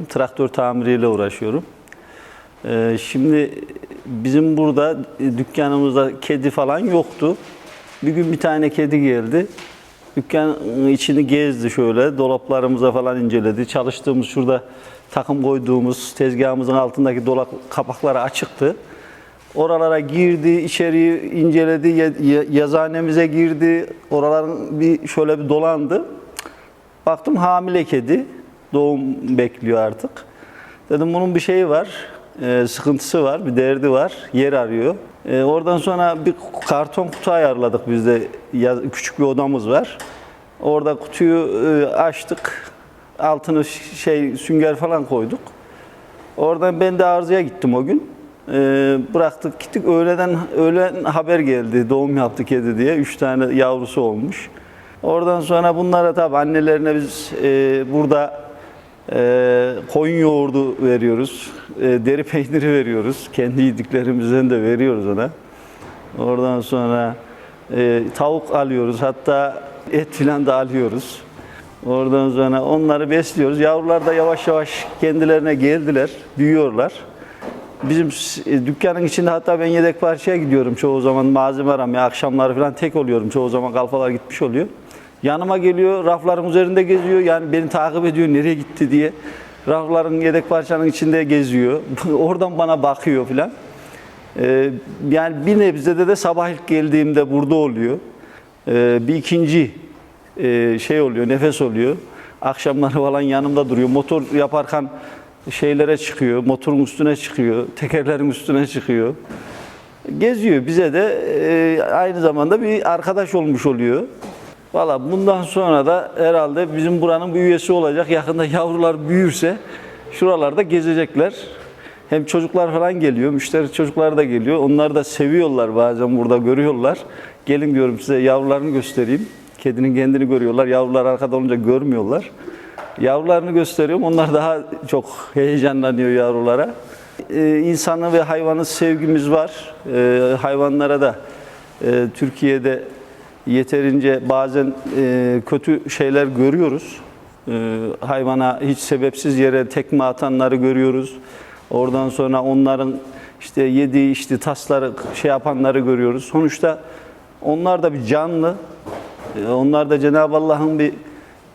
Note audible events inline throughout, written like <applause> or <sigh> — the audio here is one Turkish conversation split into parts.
Traktör tamiriyle uğraşıyorum. Ee, şimdi bizim burada e, dükkanımızda kedi falan yoktu. Bir gün bir tane kedi geldi. Dükkanın içini gezdi şöyle, dolaplarımıza falan inceledi. Çalıştığımız şurada takım koyduğumuz tezgahımızın altındaki dolap kapakları açıktı. Oralara girdi, içeriği inceledi, ya- ya- yazıhanemize girdi. Oraların bir şöyle bir dolandı. Baktım hamile kedi. Doğum bekliyor artık. Dedim bunun bir şeyi var. e, sıkıntısı var, bir derdi var. Yer arıyor. E, oradan sonra bir karton kutu ayarladık biz de. Ya- küçük bir odamız var. Orada kutuyu e, açtık. Altını şey sünger falan koyduk. Oradan ben de arızaya gittim o gün. E, bıraktık gittik. Öğleden öğlen haber geldi. Doğum yaptı kedi diye. Üç tane yavrusu olmuş. Oradan sonra bunlara tabii annelerine biz e, burada e, koyun yoğurdu veriyoruz. E, deri peyniri veriyoruz. Kendi yediklerimizden de veriyoruz ona. Oradan sonra e, tavuk alıyoruz. Hatta et filan da alıyoruz. Oradan sonra onları besliyoruz. Yavrular da yavaş yavaş kendilerine geldiler, büyüyorlar. Bizim e, dükkanın içinde hatta ben yedek parçaya gidiyorum çoğu zaman malzeme aramaya. Akşamları falan tek oluyorum. Çoğu zaman kalfalar gitmiş oluyor. Yanıma geliyor, rafların üzerinde geziyor. Yani beni takip ediyor, nereye gitti diye. Rafların yedek parçanın içinde geziyor. <laughs> Oradan bana bakıyor falan. Ee, yani bir nebzede de sabah ilk geldiğimde burada oluyor. Ee, bir ikinci e, şey oluyor, nefes oluyor. Akşamları falan yanımda duruyor. Motor yaparken şeylere çıkıyor, motorun üstüne çıkıyor, tekerlerin üstüne çıkıyor. Geziyor. Bize de e, aynı zamanda bir arkadaş olmuş oluyor. Valla bundan sonra da herhalde bizim buranın bir üyesi olacak. Yakında yavrular büyürse şuralarda gezecekler. Hem çocuklar falan geliyor, müşteri çocuklar da geliyor. Onlar da seviyorlar bazen burada görüyorlar. Gelin diyorum size yavrularını göstereyim. Kedinin kendini görüyorlar. Yavrular arkada olunca görmüyorlar. Yavrularını gösteriyorum. Onlar daha çok heyecanlanıyor yavrulara. Ee, insanı ve hayvanı sevgimiz var. Ee, hayvanlara da e, Türkiye'de yeterince bazen e, kötü şeyler görüyoruz. E, hayvana hiç sebepsiz yere tekme atanları görüyoruz. Oradan sonra onların işte yediği işte tasları şey yapanları görüyoruz. Sonuçta onlar da bir canlı. E, onlar da Cenab-ı Allah'ın bir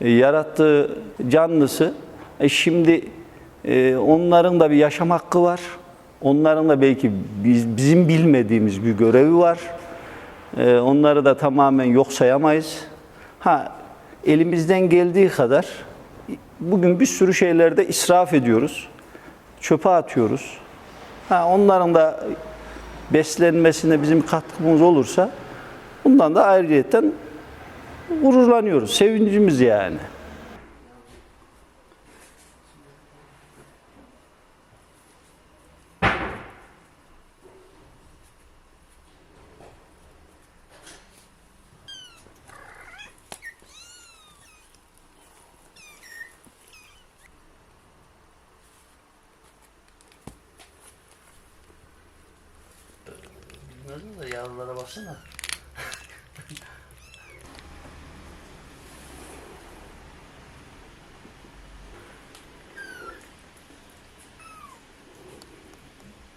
e, yarattığı canlısı. E şimdi e, onların da bir yaşam hakkı var. Onların da belki biz, bizim bilmediğimiz bir görevi var. Ee, onları da tamamen yok sayamayız. Ha elimizden geldiği kadar bugün bir sürü şeylerde israf ediyoruz. Çöpe atıyoruz. Ha onların da beslenmesine bizim katkımız olursa bundan da ayrıyetten gururlanıyoruz. Sevincimiz yani. Bilmiyordum da yavrulara baksana.